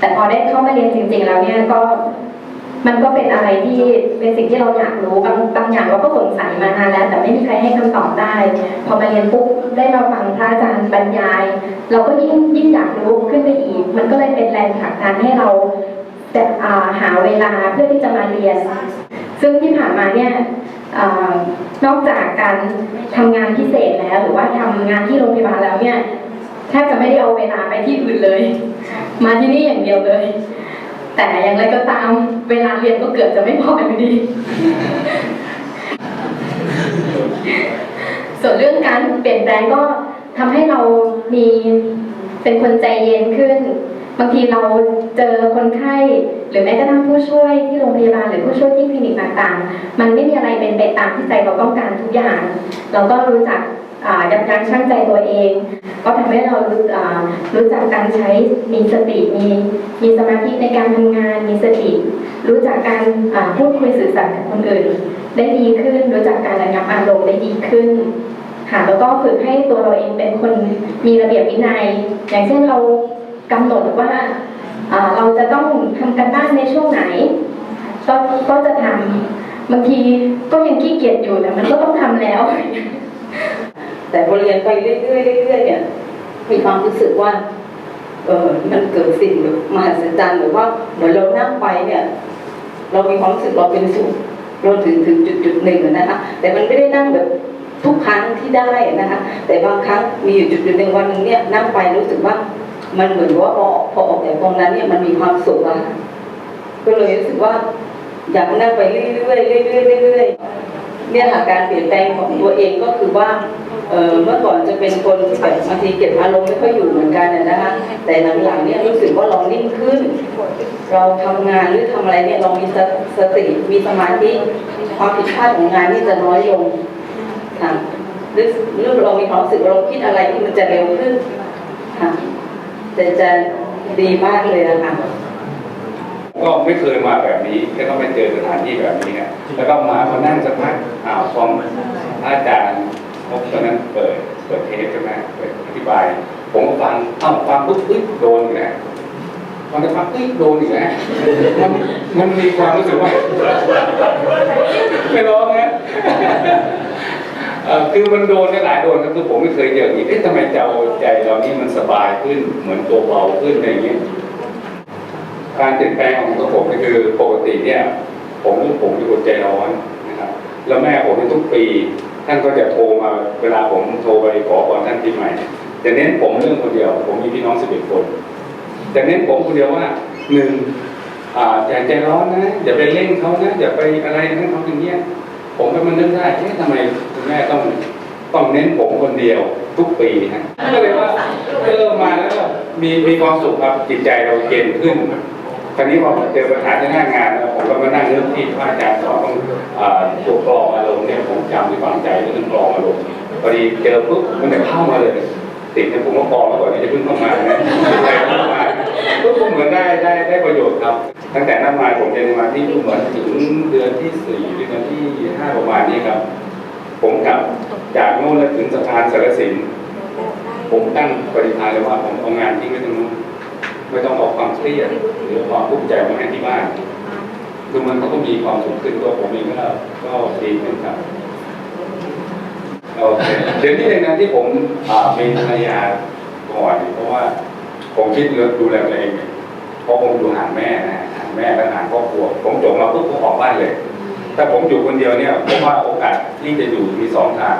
แต่พอได้เข้ามาเรียนจริง ๆ แล้วเนี่ยก็มันก็เป็นอะไรที่เป็นสิ่งที่เราอยากรู้บางบางอย่างเราก็สงสัยมานานแล้ว แต่ไม่มีใครให้คำตอบได้ พอมาเรียนปุ๊บได้มาฟังพระอาจารย์บรรยาย เราก็ยิ่งยิ่งอยากรู้ขึ้นไปอีก มันก็เลยเป็นแรงผลักดันให้เราแต่หาเวลาเพื่อที่จะมาเรียน ซึ่งที่ผ่านมาเนี่ยอนอกจากการทำงานพิเศษแล้ว หรือว่าทำงานที่โรงพยาบาลแล้วเนี่ยแทบจะไม่ได้เอาเวลาไปที่อื่นเลย มาที่นี่อย่างเดียวเลย แต่อย่างไรก็ตามเวลาเรียนก็เกือบจะไม่พออยู่ดี ส่วนเรื่องการเปลี่ยนแปลงก็ทำให้เรามีเป็นคนใจเย็นขึ้น บางทีเราเจอคนไข้ หรือแม้กระทั่งผู้ช่วยที่โรงพยาบาลหรือผู้ช่วยที่คลินิกต่างๆ มันไม่มีอะไรเป็นไปตามที่ใจเราต้องการทุกอย่าง เราก็รู้จักยับยั้งชั่งใจตัวเอง ก็ทำให้เรารู้รู้จักการใช้มีสติมีมีสมาธิในการทำงาน มีสติ รู้จักการพูดคุยสื่อสารกับคนอื่น ได้ดีขึ้น รู้จักการระงับอารมณ์ได้ดีขึ้นค่ะแล้วก็ฝึกให้ตัวเราเองเป็นคนมีระเบียบวินัย อย่างเช่นเรา กำหนดว่าเราจะต้องทำกันบ้านในช่วงไหนก็ก็จะทำบางทีก็ยังขี้เกียจอยู่แต่มันก็ต้องทำแล้ว แต่พอเรียนไปเรื่อยๆเรื่อยๆเนี่ยมีความรู้สึกว่าเออมันเกิดสิ่งมหัศจรรย์หรือว่าเหมือนเรานั่งไปเนี่ย เรามีความรู้สึกเราเป็นสุขเราถึงถึงจุดจุดๆหนึ่งนะคะ แต่มันไม่ได้นั่งแบบทุกครั้งที่ได้นะคะ แต่บางครั้งมีอยู่จุดจุดๆหนึ่งวันหนึงเนี่ยนั่งไปรู้สึกว่า มันเหมือนว่าพอพอออกจากตรงนั้นเนี่ยมันมีความสุขอะก็เลยรู้สึกว่าอยากนั่งไปเรื่อยๆเรื่อยๆเรื่อยๆเนี่ยค่ะการเปลี่ยนแปลงของตัวเองก็คือว่าเออเมื่อก่อนจะเป็นคนแบบบางทีเก็บอารมณ์ไม่ค่อยอยู่เหมือนกันนะนะคะแต่หลังๆเนี่ยรู้สึกว่าเรานิ่งขึ้น เราทำงานหรือทำอะไรเนี่ยเรามีสติมีสมาธิความผิดพลาดของงานนี่จะน้อยลงค่ะหรือเรามีความรู้สึกเราคิดอะไรที่มันจะเร็วขึ้นค่ะ จะจะดีมากเลยนะคะก็ไม่เคยมาแบบนี้แล้วก็ไม่เจอสถานที่แบบนี้ไงแล้วก็มาพอนั่งสักพักอ้าวฟังอาจารย์พบตอนนั้นเปิดเปิดเทปใช่ไหมเปิดอธิบาย ผมก็ฟังเอ้าฟังปุ๊บปุ๊บโดนอีกแล้วฟังสักพักปุ๊บโดนอีกแล้วมันมันมีความรู้สึกว่าไม่ร้องนะ คือมันโดนหลายโดนครับคือผมไม่เคยเจออย่างนี้เอ๊ะทำไมใจใจเรานี่มันสบายขึ้นเหมือนตัวเบาขึ้นอะไรอย่างเงี้ยการเปลี่ยนแปลงของตัวผมนี่คือปกติเนี่ย ผมผมเป็นคนใจร้อนนะครับ แล้วแม่ผมทุกปี ท่านก็จะโทรมาเวลาผมโทรไปขอพรท่านปีใหม่เนี่เน้นผมเรื่องคนเดียว ผมมีพี่น้องสิบเอ็ดคนจะเน้นผมคนเดียวว่าหนึ่งอ่าอย่าใจร้อนนะอย่าไปเร่งเขานะอย่าไปอะไรนั่นเขาอย่างเงี้ยผมก็มันนึกได้เอ๊ะทำไม คุณแม่ต้องต้องเน้นผมคนเดียวทุกปีนะก็เลยว่าเออมาแล้วก็มีมีความสุขครับจิตใจเราเย็นขึ้นคราวนี้พอเจอปัญหาในหน้างานผมก็มานั่งเรื่องที่พระอาจารย์สอนต้องอ่าตัวกรองอารมณ์เนี่ยผมจำในฝังใจเรื่องกรองอารมณ์พอดีเจอปุ๊บมันจะเข้ามาเลยติดเนี่ยผมก็กรองมาก่อนที่จะเพิ่งเข้ามานะเข้ามาปุ๊บผมเหมือนได้ได้ได้ประโยชน์ครับ ตั้งแต่นั้นมาผมเรียนมาธิเหมือนถึงเดือนที่สี่หรือเดือนที่ห้าประมาณนี้ครับ ผมกลับจากโน่นแล้วถึงสะพานสารสินผมตั้งปฏิภาณเลยว่าผมเอางานทิ้งไว้ตรงนู้นไม่ต้องเอาความเครียดหรือความทุกข์ใจมาให้ที่บ้านคือมันก็มีความสุขขึ้นตัวผมเองก็ก็ดีขึ้นครับโอเคเดี๋ยวนี้เองนะที่ผมมีภรรยาก่อนเพราะว่าผมคิดเรื่องดูแลตัวเองเพราะผมดูหางแม่นะหางแม่และหางครอบครัว ผมจบมาปุ๊บผมออกบ้านเลย ถ้าผมอยู่คนเดียวเนี่ยผมว่าโอกาสที่จะอยู่มีสองทาง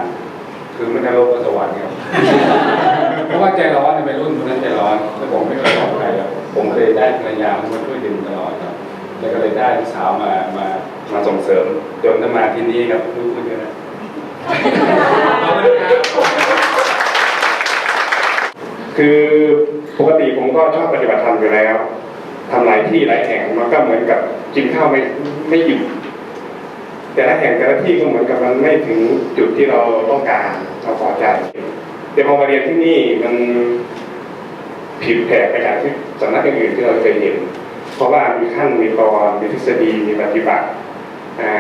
คือไม่ได้โลกกับสวรรค์ครับเพราะว่าใจร้อนเนี่ยเป็นรุ่นคนนั้นใจร้อนแล้วผมไม่เคยบอกใครครับผมเคยได้ภรรยามาช่วยดึงตลอดครับแล้วก็เลยได้ลูกสาวมามามาส่งเสริมจนถ้ามาที่นี้ครับลูกคนเดียวนะขอบคุณครับคือปกติผมก็ชอบปฏิบัติธรรมอยู่แล้วทำหลายที่หลายแห่งมันก็เหมือนกับกินข้าวไม่ไม่หยุด แต่ละแห่งแต่ละที่ก็เหมือนกับมันไม่ถึงจุดที่เราต้องการเราพอใจ แต่พอมาเรียนที่นี่มันผิดแผกไปจากที่สำนักอื่นที่เราเคยเห็น เพราะว่ามีขั้นมีตอนมีทฤษฎีมีปฏิบัติอ่า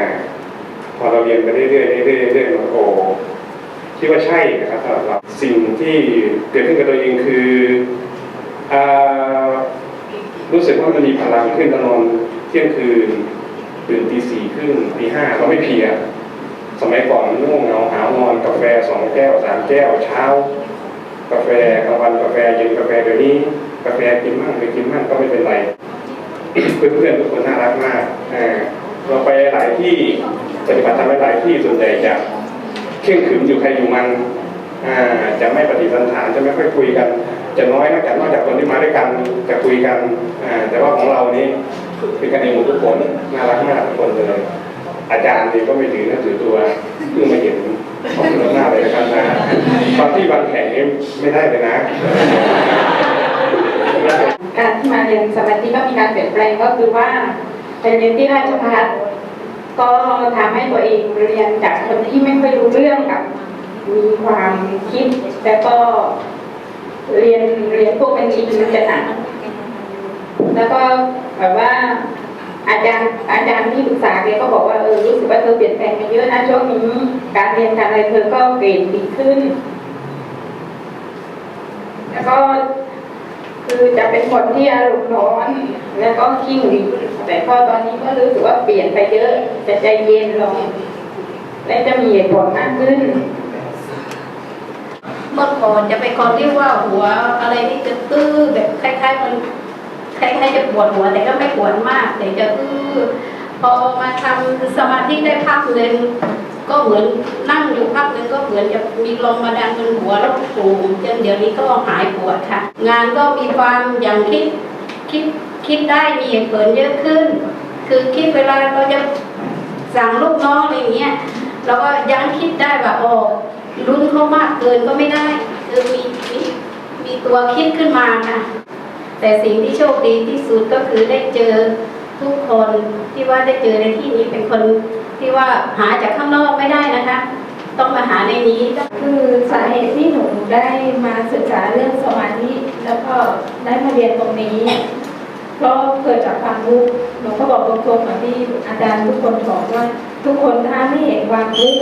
พอเราเรียนไปเรื่อยๆเรื่อยๆเรื่อยๆมันโอ้คิดว่าใช่นะครับสำหรับเราสิ่งที่เกิดขึ้นกับตัวเองคือรู้สึกว่ามันมีพลังขึ้นก็นอนเที่ยงคืน ตื่นตีสี่ครึ่งตีห้าเราไม่เพีย สมัยก่อนง่วงเหงาหาวนอนกาแฟสองแก้วสามแก้วเช้า กาแฟกลางวันกาแฟเย็นกาแฟเดี๋ยวนี้ กาแฟกินมั่งไม่กินมั่งก็ไม่เป็นไร เพื่อนๆทุกคนน่ารักมากเราไปหลายที่ปฏิบัติธรรมไปหลายที่ส่วนใหญ่จะเข่งขรึมอยู่ใครอยู่มันจะไม่ปฏิสันถานจะไม่ค่อยคุยกัน จะน้อยนอกจากนอกจากคนที่มาด้วยกันจะคุยกันแต่ว่าของเรานี้ เป็นกันเองหมดทุกคนน่ารักมากทุกคนเลย อาจารย์นี่ก็ไม่ถือเนื้อถือตัวเพิ่งมาเห็นของเรื่องหน้าเลยนะครับนะตอนที่บางแห่งนี้ไม่ได้เลยนะการที่มาเรียนสมาธิก็มีการเปลี่ยนแปลงก็คือว่าไปเรียนที่ราชภัฏก็ทำให้ตัวเองเรียนจากคนที่ไม่ค่อยรู้เรื่องกับมีความคิดแล้วก็เรียนเรียนพวกบัญชีมันจะหนักแล้วก็ แบบว่า อาจารย์อาจารย์ที่ปรึกษาแกก็บอกว่าเออรู้สึกว่าเธอเปลี่ยนแปลงไปเยอะนะช่วงนี้การเรียนการอะไรเธอก็เกรดดีขึ้น แล้วก็คือจะเป็นคนที่อารมณ์ร้อน แล้วก็ขี้หงุดหงิดแต่พอตอนนี้ก็รู้สึกว่าเปลี่ยนไปเยอะจะใจเย็นลงและจะมีเหตุผลมากขึ้น เมื่อก่อนจะเป็นคนที่ว่าหัวอะไรนี่จะตื้อแบบคล้ายๆมัน คล้ายๆจะปวดหัวแต่ก็ไม่ปวดมาก แต่จะตื้อพอมาทำสมาธิได้พักหนึ่งก็เหมือนนั่งอยู่พักหนึ่งก็เหมือนจะมีลมมาดันบนหัวแล้วสูงจนเดี๋ยวนี้ก็หายปวดค่ะ งานก็มีความอย่างคิดคิดคิดได้มีเหตุผลเยอะขึ้น คือคิดเวลาเราจะสั่งลูกน้องอะไรอย่างเงี้ยเราก็ยังคิดได้ว่าโอ้รุ่นเขามากเกินก็ไม่ได้คือมีมีมีตัวคิดขึ้นมาค่ะ แต่สิ่งที่โชคดีที่สุดก็คือได้เจอทุกคนที่ว่าได้เจอในที่นี้เป็นคนที่ว่าหาจากข้างนอกไม่ได้นะคะ ต้องมาหาในนี้ก็คือสาเหตุที่หนูได้มาศึกษาเรื่องสมาธิแล้วก็ได้มาเรียนตรงนี้เพราะเกิดจากความรู้หนูก็บอกตรงๆเหมือนที่อาจารย์ทุกคนบอกว่า ทุกคนถ้าไม่เห็นความรู้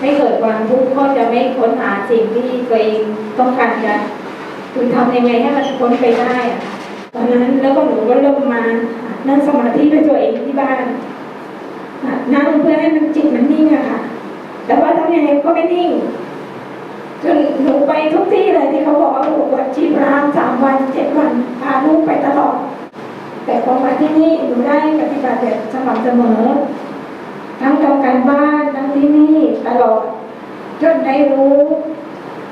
ไม่เกิดความรู้ก็จะไม่ค้นหาสิ่งที่ตัวเองต้องการจะคือทำยังไงให้มันพ้นไปได้ ตอนนั้นแล้วก็หนูก็เริ่มมานั่งสมาธิด้วยตัวเองที่บ้านนั่งเพื่อให้มันจิตมันนิ่งอะค่ะ แต่ว่าทำยังไงก็ไม่นิ่งจนหนูไปทุกที่เลยที่เขาบอกว่าหนูบวชชีพรามสามวันเจ็ดวันพาลูกไปตลอด แต่พอมาที่นี่หนูได้ปฏิบัติแบบสม่ำเสมอ ทั้งทำการบ้านทั้งที่นี่ตลอดจนได้รู้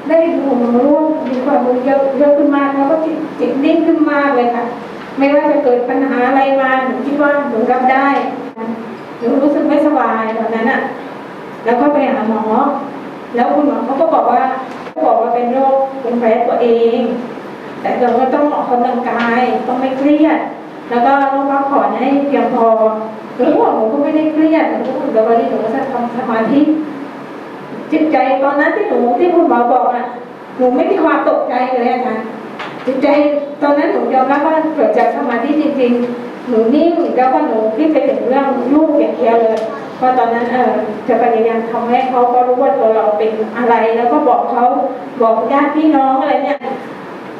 ได้รู้รู้มีความรู้เยอะเยอะขึ้นมากแล้วก็จิตจิตนิ่งขึ้นมากเลยค่ะ ไม่ว่าจะเกิดปัญหาอะไรมาหนูคิดว่าหนูรับได้หนูรู้สึกไม่สบายตอนนั้นอะ แล้วก็ไปหาหมอ แล้วคุณหมอเขาก็บอกว่าเขาบอกว่าเป็นโรคภูมิแพ้ตัวเอง แต่เราก็ต้องออกกำลังกายต้องไม่เครียด แล้วก็ต้องพักผ่อนให้เพียงพอหรือว่าหนูก็ไม่ได้เครียดหนูก็เหมือนกับวันนี้หนูก็จะทำสมาธิ จิตใจตอนนั้นที่หนูที่คุณหมอบอกอะหนูไม่มีความตกใจเลยอะค่ะจิตใจตอนนั้นหนูยอมรับว่าเกิดจากสมาธิจริง ๆ หนูนิ่งแล้วก็หนูคิดไปถึงเรื่องลูกอย่างเดียวเลยเพราะตอนนั้นเออจะพยายามทำให้เขาก็รู้ว่าตัวเราเป็นอะไร แล้วก็บอกเขาบอกญาติพี่น้องอะไรเนี่ย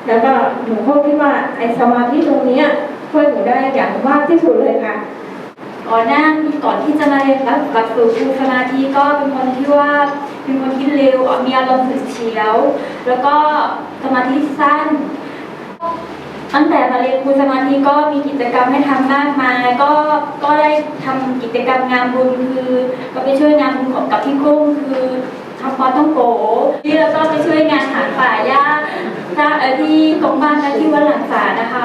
แล้วก็หนูก็คิดว่าไอ้สมาธิตรงนี้ยช่วยหนูได้อย่างมากที่สุดเลยค่ะก่อนหน้าก่อนที่จะมาเรียนหลักหลักสูตรครูสมาธิก็เป็นคนที่ว่า เป็นคนที่เร็วมีอารมณ์ฉุนเฉียว แล้วก็สมาธิสั้น ตั้งแต่มาเรียนครูสมาธิก็มีกิจกรรมให้ทำมากมาย ก็ก็ได้ทำกิจกรรมงานบุญคือ ก็ไปช่วยงานบุญกับพี่กุ้งคือทำปอต้องโกที่แล้วก็ไปช่วยงานหาป่าหญ้าที่ตรงบ้านและที่วัดหลังสานะคะ